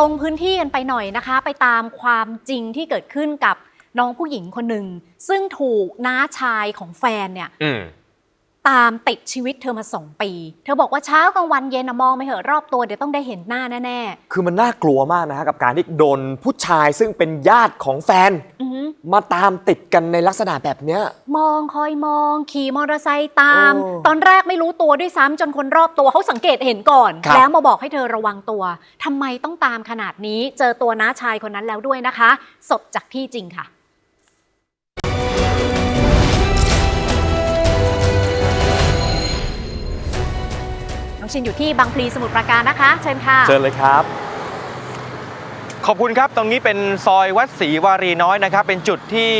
ลงพื้นที่กันไปหน่อยนะคะ ไปตามความจริงที่เกิดขึ้นกับน้องผู้หญิงคนหนึ่ง ซึ่งถูกน้าชายของแฟนเนี่ย ตามติดชีวิตเธอมาสองปี เธอบอกว่าเช้ากลางวันเย็นนะมองไม่เหอะรอบตัวเดี๋ยวต้องได้เห็นหน้าแน่คือมันน่ากลัวมากนะฮะกับการที่โดนผู้ชายซึ่งเป็นญาติของแฟน ๆอื้อหือมาตามติดกันในลักษณะแบบเนี้ย มองคอยมองขี่มอเตอร์ไซค์ตาม โอ้ตอนแรกไม่รู้ตัวด้วยซ้ำจนคนรอบตัวเขาสังเกตเห็นก่อน ครับ แล้วมาบอกให้เธอระวังตัวทำไมต้องตามขนาดนี้ เจอตัวน้าชายคนนั้นแล้วด้วยนะคะ สดจากที่จริงค่ะ น้องชินอยู่ที่บางพลีสมุทรปราการนะคะ เชิญค่ะ เชิญเลยครับ ขอบคุณครับ ตรงนี้เป็นซอยวัดศรีวารีน้อยนะครับ เป็นจุดที่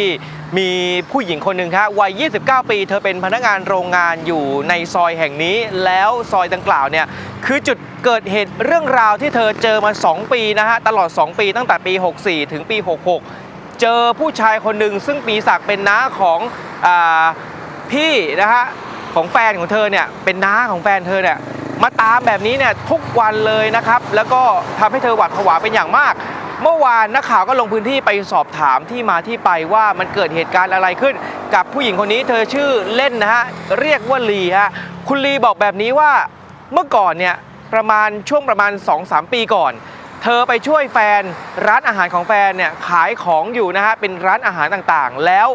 มีผู้หญิงคนหนึ่งครับวัย 29 ปี เธอเป็นพนักงานโรงงานอยู่ในซอยแห่งนี้ แล้วซอยดังกล่าวเนี่ยคือจุดเกิดเหตุเรื่องราวที่เธอเจอมา 2 ปีนะฮะ ตลอด 2 ปีตั้งแต่ปี 64 ถึงปี 66 เจอผู้ชายคนหนึ่งซึ่งปีศักดิ์เป็นน้าของอาพี่นะฮะของแฟนของเธอเนี่ยเป็นน้าของแฟนเธอเนี่ย มาตามแบบนี้เนี่ยทุกวันเลยนะครับ แล้วก็ทำให้เธอหวาดผวาเป็นอย่างมาก เมื่อวานนักข่าวก็ลงพื้นที่ไปสอบถามที่มาที่ไปว่ามันเกิดเหตุการณ์อะไรขึ้น กับผู้หญิงคนนี้เธอชื่อเล่นนะฮะเรียกว่าลีฮะคุณลีบอกแบบนี้ว่าเมื่อก่อนเนี่ยประมาณช่วงประมาณ 2-3 ปีก่อน เธอไปช่วยแฟนร้านอาหารของแฟนเนี่ยขายของอยู่นะฮะเป็นร้านอาหารต่างๆ แล้ว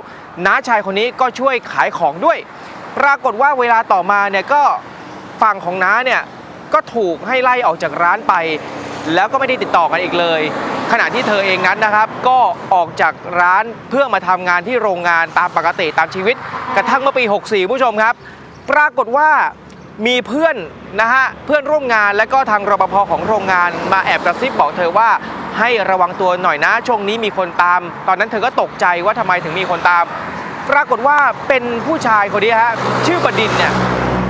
น้าชายคนนี้ก็ช่วยขายของด้วย ปรากฏว่าเวลาต่อมาเนี่ยก็ ฝั่งของน้าเนี่ยก็ถูกให้ไล่ออกจากร้านไป แล้วก็ไม่ได้ติดต่อกันอีกเลย ขณะที่เธอเองนั้นนะครับ ก็ออกจากร้านเพื่อมาทำงานที่โรงงานตามปกติตามชีวิต กระทั่งเมื่อปี 64 ผู้ชมครับ ปรากฏว่ามีเพื่อนนะฮะเพื่อนร่วมงานและก็ทางรปภของโรงงานมาแอบกระซิบบอกเธอว่าให้ระวังตัวหน่อยนะช่วงนี้มีคนตาม ตอนนั้นเธอก็ตกใจว่าทำไมถึงมีคนตาม ปรากฏว่าเป็นผู้ชายคนนี้ฮะชื่อบดินเนี่ย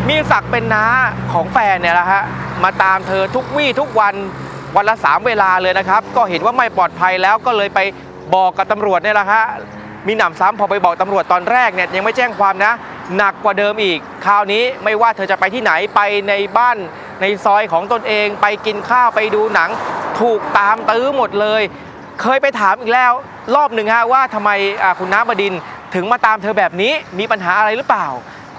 มีศักดิ์เป็นน้าของแฟนเนี่ยแหละฮะมาตามเธอทุกวี่ทุกวันวันละสามเวลาเลยนะครับ ก็เห็นว่าไม่ปลอดภัยแล้วก็เลยไปบอกกับตำรวจเนี่ยแหละฮะมีหนำซ้ำพอไปบอกตำรวจตอนแรกเนี่ยยังไม่แจ้งความนะ หนักกว่าเดิมอีก คราวนี้ไม่ว่าเธอจะไปที่ไหนไปในบ้านในซอยของตนเอง ไปกินข้าวไปดูหนัง ถูกตามตื้อหมดเลย เคยไปถามอีกแล้ว รอบหนึ่งฮะว่าทำไมคุณน้ำบดินถึงมาตามเธอแบบนี้มีปัญหาอะไรหรือเปล่า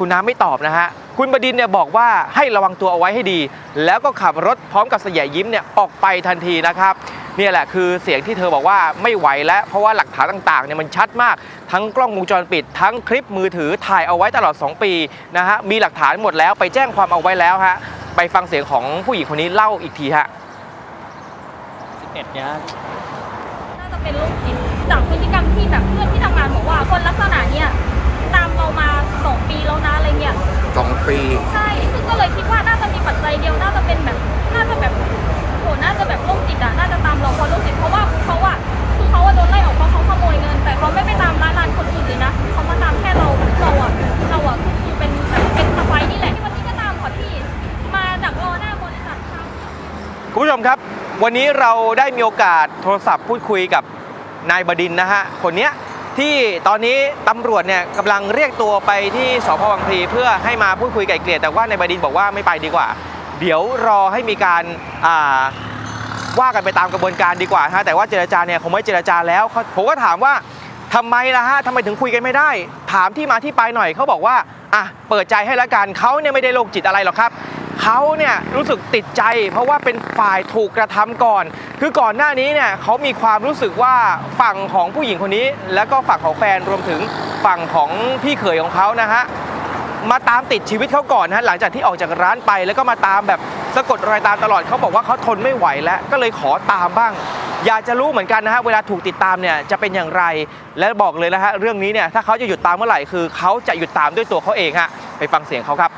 คุณน้ำไม่ตอบนะฮะ คุณบดินทร์เนี่ยบอกว่าให้ระวังตัวเอาไว้ให้ดี แล้วก็ขับรถพร้อมกับเสยยิ้มเนี่ยออกไปทันทีนะครับเนี่ยแหละคือเสียงที่เธอบอกว่าไม่ไหวแล้วเพราะว่าหลักฐานต่างๆเนี่ยมันชัดมาก ทั้งกล้องวงจรปิด ทั้งคลิปมือถือถ่ายเอาไว้ตลอด 2 ปีนะฮะมีหลักฐานหมดแล้วไปแจ้งความเอาไว้แล้วฮะไปฟังเสียงของผู้หญิงคนนี้เล่าอีกทีฮะ11เนี่ยน่าจะเป็นโรคจิตจากพฤติกรรมที่แบบเพื่อนที่ทำงานบอกว่าคนลักษณะเนี้ คุณผู้ชมครับ วันนี้เราได้มีโอกาสโทรศัพท์พูดคุยกับนายบดินนะฮะ คนเนี้ยที่ตอนนี้ตำรวจเนี่ยกำลังเรียกตัวไปที่สพบางพลีเพื่อให้มาพูดคุยไกล่เกลี่ยแต่ว่านายบดินบอกว่าไม่ไปดีกว่า เดี๋ยวรอให้มีการอ่าว่ากันไปตามกระบวนการดีกว่าฮะแต่ว่าเจรจาเนี่ยคงไม่เจรจาแล้วผมก็ถามว่าทำไมล่ะฮะทำไมถึงคุยกันไม่ได้ ถามที่มาที่ไปหน่อยเขาบอกว่าอะเปิดใจให้ละกันเขาเนี่ยไม่ได้โรคจิตอะไรหรอกครับ เขาเนี่ยรู้สึกติดใจ เพราะว่าเป็นฝ่ายถูกกระทำก่อน คือก่อนหน้านี้เนี่ยเขามีความรู้สึกว่าฝั่งของผู้หญิงคนนี้ แล้วก็ฝั่งของแฟนรวมถึงฝั่งของพี่เขยของเขานะฮะมาตามติดชีวิตเขาก่อนนะฮะหลังจากที่ออกจากร้านไป แล้วก็มาตามแบบสะกดรอยตามตลอดเขาบอกว่าเขาทนไม่ไหวแล้วก็เลยขอตามบ้าง อยากจะรู้เหมือนกันนะฮะเวลาถูกติดตามเนี่ยจะเป็นอย่างไร และบอกเลยนะฮะเรื่องนี้เนี่ยถ้าเขาจะหยุดตามเมื่อไหร่คือเขาจะหยุดตามด้วยตัวเขาเองฮะไปฟังเสียงเขาครับ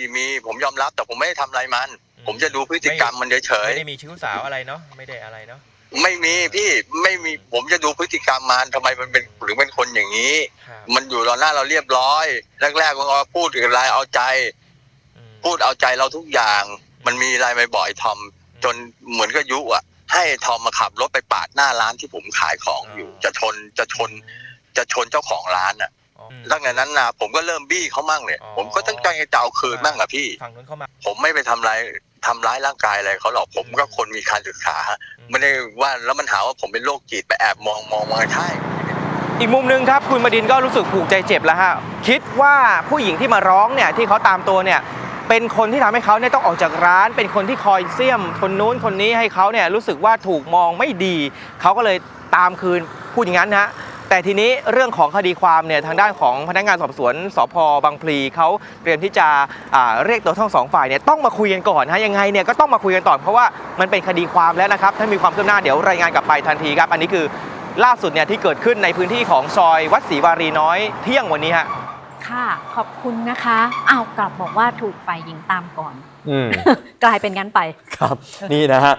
มีมีผมยอมรับแต่ผมไม่ได้ทำอะไรมันอืมผมจะดูพฤติกรรมมันเฉยไม่ได้มีชู้สาวอะไรเนาะไม่ได้อะไรเนาะๆไม่มีพี่ไม่มีผมจะดูพฤติกรรมมันทำไมมันเป็นหรือเป็นคนอย่างนี้ ครับมันอยู่ต่อหน้าเราเรียบร้อยแรกๆมันก็พูดถึงอะไรเอาใจ อืมพูดเอาใจเราทุกอย่าง มันมีอะไรไปบ่อยทอม จนเหมือนก็ยุอะ ให้ทอมมาขับรถไปปาดหน้าร้านที่ผมขายของอยู่ จะชนจะชนจะชนเจ้าของร้านอะ ตั้งแต่นั้นนะผมก็เริ่มบี้เขามั่งเนี่ยอ๋อผมก็ตั้งใจจะเอาคืนมั่งอะพี่ฝั่งนู้นเข้ามาผมไม่ไปทำร้ายทำร้ายร่างกายอะไรเขาหรอกผมก็คนมีการศึกษาไม่ได้ว่าแล้วมันหาว่าผมเป็นโรคจิตไปแอบมองมองมองใช่อีกมุมหนึ่งครับคุณบดินทร์ก็รู้สึกผูกใจเจ็บแล้วฮะคิดว่าผู้หญิงที่มาร้องเนี่ยที่เขาตามตัวเนี่ยเป็นคนที่ทำให้เขาเนี่ยต้องออกจากร้าน เป็นคนที่คอยเสี่ยม คนนู้นคนนี้ให้เขาเนี่ยรู้สึกว่าถูกมองไม่ดี เขาก็เลยตามคืนพูดอย่างนั้นนะฮะ แต่ทีนี้เรื่องของคดีความเนี่ยทางด้านของพนักงานสอบสวนสพบางพลีเขาเตรียมที่จะอ่าเรียกตัวทั้งสองฝ่ายเนี่ยต้องมาคุยกันก่อนฮะยังไงเนี่ยก็ต้องมาคุยกันต่อเพราะว่ามันเป็นคดีความแล้วนะครับถ้ามีความคืบหน้าเดี๋ยวรายงานกลับไปทันทีครับ อันนี้คือล่าสุดเนี่ยที่เกิดขึ้นในพื้นที่ของซอยวัดศรีวารีน้อยเที่ยงวันนี้ฮะค่ะขอบคุณนะคะอ้าวกลับบอกว่าถูกฝ่ายหญิงตามก่อนอืมกลายเป็นงั้นไปครับ นี่นะฮะ